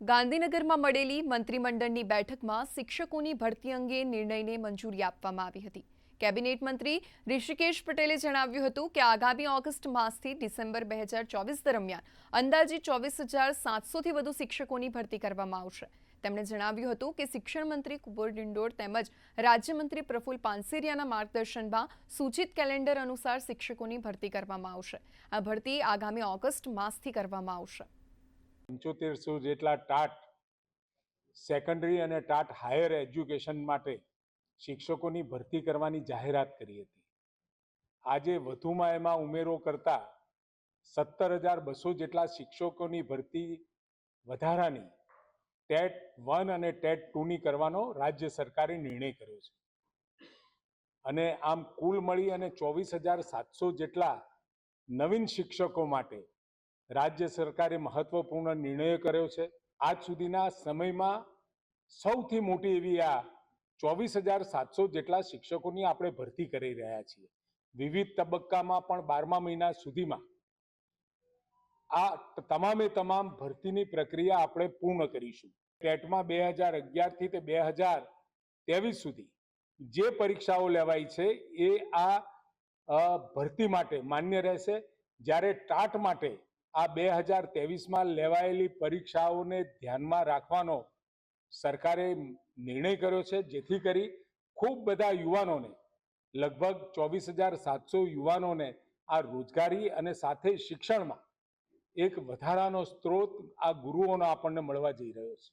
ગાંધીનગરમાં મળેલી મંત્રીમંડળની બેઠકમાં શિક્ષકોની ભરતી અંગે નિર્ણયને મંજૂરી આપવામાં આવી હતી. કેબિનેટ મંત્રી ઋષિકેશ પટેલે જણાવ્યું હતું કે આગામી ઓગસ્ટ માસથી ડિસેમ્બર બે હજાર ચોવીસ દરમિયાન અંદાજે ચોવીસ હજાર સાતસોથી વધુ શિક્ષકોની ભરતી કરવામાં આવશે. તેમણે જણાવ્યું હતું કે શિક્ષણ મંત્રી કુંવર ડિંડોર તેમજ રાજ્યમંત્રી પ્રફુલ પાનસેરિયાના માર્ગદર્શનમાં સૂચિત કેલેન્ડર અનુસાર શિક્ષકોની ભરતી કરવામાં આવશે. આ ભરતી આગામી ઓગસ્ટ માસથી કરવામાં આવશે. પંચોતેરસો જેટલા ટાટ સેકન્ડરી અને ટાટ હાયર એજ્યુકેશન માટે શિક્ષકોની ભરતી કરવાની જાહેરાત કરી હતી. આજે વધુમાં એમાં ઉમેરો કરતા સત્તર હજાર બસો જેટલા શિક્ષકોની ભરતી વધારાની ટેટ વન અને ટેટ ટુની કરવાનો રાજ્ય સરકારે નિર્ણય કર્યો છે. અને આમ કુલ મળી અને ચોવીસ હજાર સાતસો જેટલા નવીન શિક્ષકો માટે રાજ્ય સરકારે મહત્વપૂર્ણ નિર્ણયો કર્યો છે. આજ સુધીના સમયમાં સૌથી મોટી એવી આ ચોવીસ હજાર સાતસો જેટલા શિક્ષકોની આપણે ભરતી કરી રહ્યા છીએ. વિવિધ તબક્કામાં પણ બારમા મહિના સુધીમાં આ તમામે તમામ ભરતીની પ્રક્રિયા આપણે પૂર્ણ કરીશું. ટેટમાં બે હજાર અગિયારથી તે બે હજાર ત્રેવીસ સુધી જે પરીક્ષાઓ લેવાય છે એ આ ભરતી માટે માન્ય રહેશે. જ્યારે ટાટ માટે આ બે હજાર ત્રેવીસમાં લેવાયેલી પરીક્ષાઓને ધ્યાનમાં રાખવાનો સરકારે નિર્ણય કર્યો છે, જેથી કરી ખૂબ બધા યુવાનોને, લગભગ ચોવીસ હજાર સાતસો યુવાનોને આ રોજગારી અને સાથે શિક્ષણમાં એક વધારાનો સ્ત્રોત આ ગુરુઓનો આપણને મળવા જઈ રહ્યો છે.